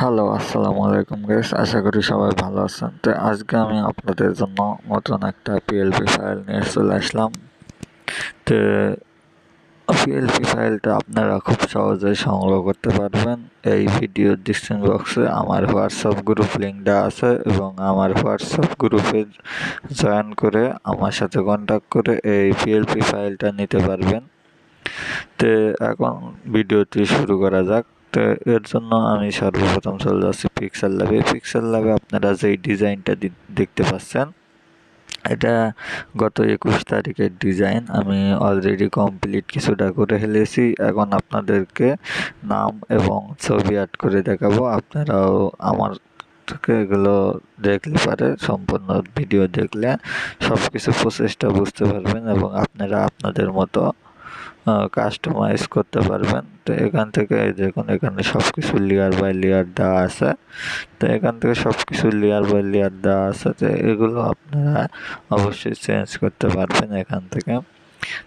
Hello আসসালামু আলাইকুম guess আশা করি সবাই ভালো আছেন। তো আজকে আমি আপনাদের জন্য নতুন একটা পিএলপি ফাইল নিয়ে চলে আসলাম। তো পিএলপি ফাইলটা আপনারা খুব সহজেই সংগ্রহ করতে পারবেন। এই ভিডিও ডিসক্রিপশন বক্সে আমার হোয়াটসঅ্যাপ গ্রুপ লিঙ্ক দেওয়া আছে এবং আমার হোয়াটসঅ্যাপ গ্রুপে জয়েন করে আমার সাথে কন্ট্যাক্ট করে এই পিএলপি ফাইলটা নিতে পারবেন। তো এখন ভিডিওটি শুরু করা যাক। তো এর জন্য আমি সর্বপ্রথম চলে যাচ্ছি পিক্সেল ল্যাবে পিক্সেল ল্যাবে আপনারা যেই ডিজাইনটা দেখতে পাচ্ছেন, এটা গত একুশ তারিখের ডিজাইন আমি অলরেডি কমপ্লিট কিছুটা করে ফেলেছি। এখন আপনাদেরকে নাম এবং ছবি অ্যাড করে দেখাবো। আপনারাও আমার এগুলো দেখলে পারে, সম্পূর্ণ ভিডিও দেখলে সব কিছু প্রচেষ্টা বুঝতে পারবেন এবং আপনারা আপনাদের মতো কাস্টমাইজ করতে পারবেন। তো এখান থেকে দেখুন, এখানে সব কিছু লেয়ার বাই লেয়ার দেওয়া আছে। তো এখান থেকে সব কিছু লেয়ার বাই লেয়ার দেওয়া আছে। তো এগুলো আপনারা অবশ্যই চেঞ্জ করতে পারবেন এখান থেকে।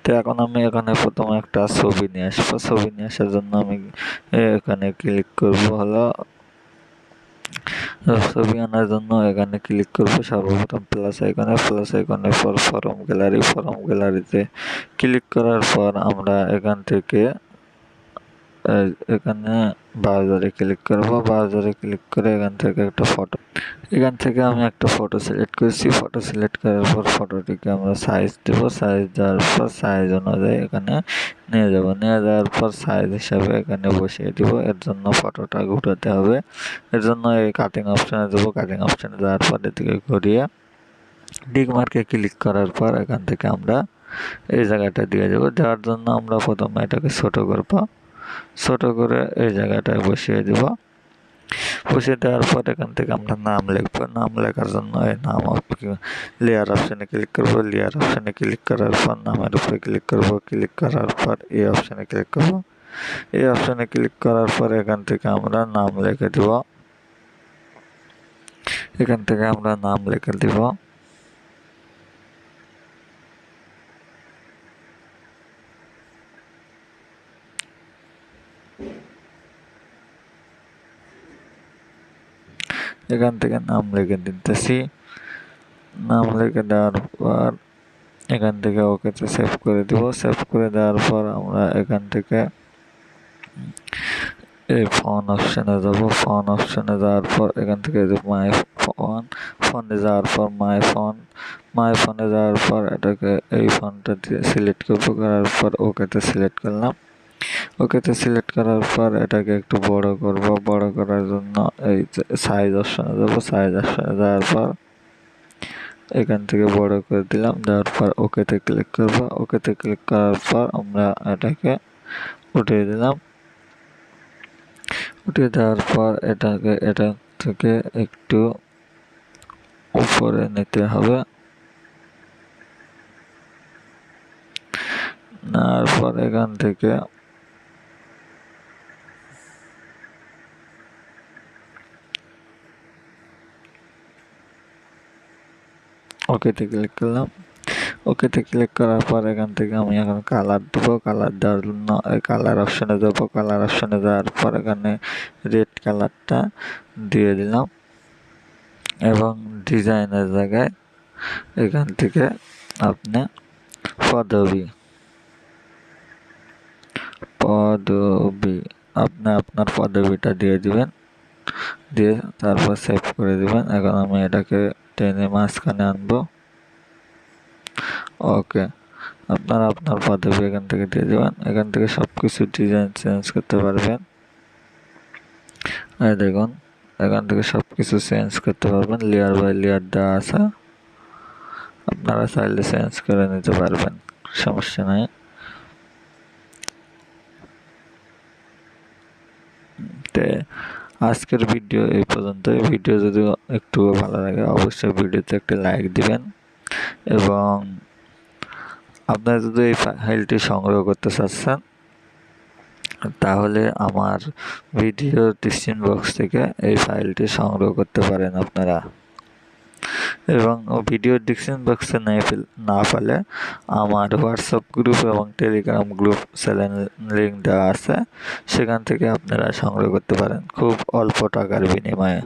তো এখন আমি এখানে প্রথমে একটা ছবি নিয়ে আসব। ছবি নিয়ে আসার জন্য আমি এখানে ক্লিক করব হলো ছবি আনার জন্য এখানে ক্লিক করব, সর্বপ্রথম প্লাস আইকনে প্লাস আইকনের পর ফরম গ্যালারি ফরম গ্যালারিতে ক্লিক করার পর আমরা এখান থেকে এখানে ব্রাউজারে ক্লিক করব। ব্রাউজারে ক্লিক করে এখান থেকে একটা ফটো এখান থেকে আমি একটা ফটো সিলেক্ট করেছি। ফটো সিলেক্ট করার পর ফটোটিকে আমরা সাইজ দেবো। সাইজ দেওয়ার পর সাইজ অনুযায়ী এখানে নিয়ে যাব। নিয়ে যাওয়ার পর সাইজ হিসাবে এখানে বসিয়ে দিব। এর জন্য ফটোটা ঘুরাতে হবে। এর জন্য এই কাটিং অপশানে দেবো। কাটিং অপশানে দেওয়ার পর এদিকে ঘুরিয়ে ডিক মার্কে ক্লিক করার পর এখান থেকে আমরা এই জায়গাটা দিয়ে দেবো। দেওয়ার জন্য আমরা প্রথমে এটাকে ছোটো করব। ছোট করে এই জায়গাটায় বসিয়ে দিব। বসিয়ে দেওয়ার পর এখান থেকে আমরা নাম লিখব। নাম লেখার জন্য এই নাম লেয়ার অপশানে ক্লিক করব। লেয়ার অপশানে ক্লিক করার পর নামের উপরে ক্লিক করব। ক্লিক করার পর এই অপশানে ক্লিক করব। এই অপশানে ক্লিক করার পর এখান থেকে আমরা নাম লিখে দিব। এখান থেকে আমরা নাম লিখে দিব। এখান থেকে নাম লিখে দিতেছি। নাম লিখে দেওয়ার পর এখান থেকে ওকেতে সেভ করে দিব। সেভ করে দেওয়ার পর আমরা এখান থেকে এই ফোন অপশানে যাব। ফোন অপশানে যাওয়ার পর এখান থেকে মাই ফোন ফোনে যাওয়ার পর মাই ফোন মাই ফোনে যাওয়ার পর এটাকে এই ফোনটা দিয়ে সিলেক্ট করব। করার পর ওকেতে সিলেক্ট করলাম। ওকেতে সিলেক্ট করার পর এটাকে একটু বড় করব। বড় করার জন্য এই সাইজ অপশনে দেবো সাইজ অপশনে দেওয়ার পর এখান থেকে বড় করে দিলাম। দেওয়ার পর ওকেতে ক্লিক করব। ওকেতে ক্লিক করার পর আমরা এটাকে উঠিয়ে দিলাম। উঠিয়ে দেওয়ার পর এটাকে, এটা থেকে একটু উপরে নিতে হবে। নেওয়ার পর এখান থেকে ওকেতে ক্লিক করলাম ওকেতে ক্লিক করার পর এখান থেকে আমি এখন কালার দেবো কালার দেওয়ার জন্য কালার অপশানে দেবো কালার অপশানে দেওয়ার পর এখানে রেড কালারটা দিয়ে দিলাম। এবং ডিজাইনের জায়গায় এখান থেকে আপনি পদবী পদবী, আপনি আপনার পদবিটা দিয়ে দিবেন। দিয়ে তারপর সেভ করে দিবেন। এখন আমি এটাকে টেনে মাঝখানে আনব। ওকে, আপনারা আপনার পদবি এখান থেকে দিয়ে দেবেন এখান থেকে সব কিছু ডিজাইন চেঞ্জ করতে পারবেন। এই দেখুন, এখান থেকে সব কিছু চেঞ্জ করতে পারবেন। লেয়ার বাই লেয়ার দেওয়া আছে। আপনারা চাইলে চেঞ্জ করে নিতে পারবেন, সমস্যা নাই। তে আজকের ভিডিও এই পর্যন্ত ভিডিও যদি একটু ভালো লাগে, অবশ্যই ভিডিওতে একটা লাইক দিবেন। এবং আপনারা যদি এই ফাইলটি সংগ্রহ করতে চাচ্ছেন, তাহলে আমার ভিডিও ডিসক্রিপশন বক্স থেকে এই ফাইলটি সংগ্রহ করতে পারেন আপনারা। এবং ভিডিও ডিসক্রিপশন বক্সে না পেলে আমার হোয়াটসঅ্যাপ গ্রুপ এবং টেলিগ্রাম গ্রুপ চ্যানেল লিঙ্ক দেওয়া আছে। সেখান থেকে আপনারা সংগ্রহ করতে পারেন। খুব অল্প টাকার বিনিময়ে।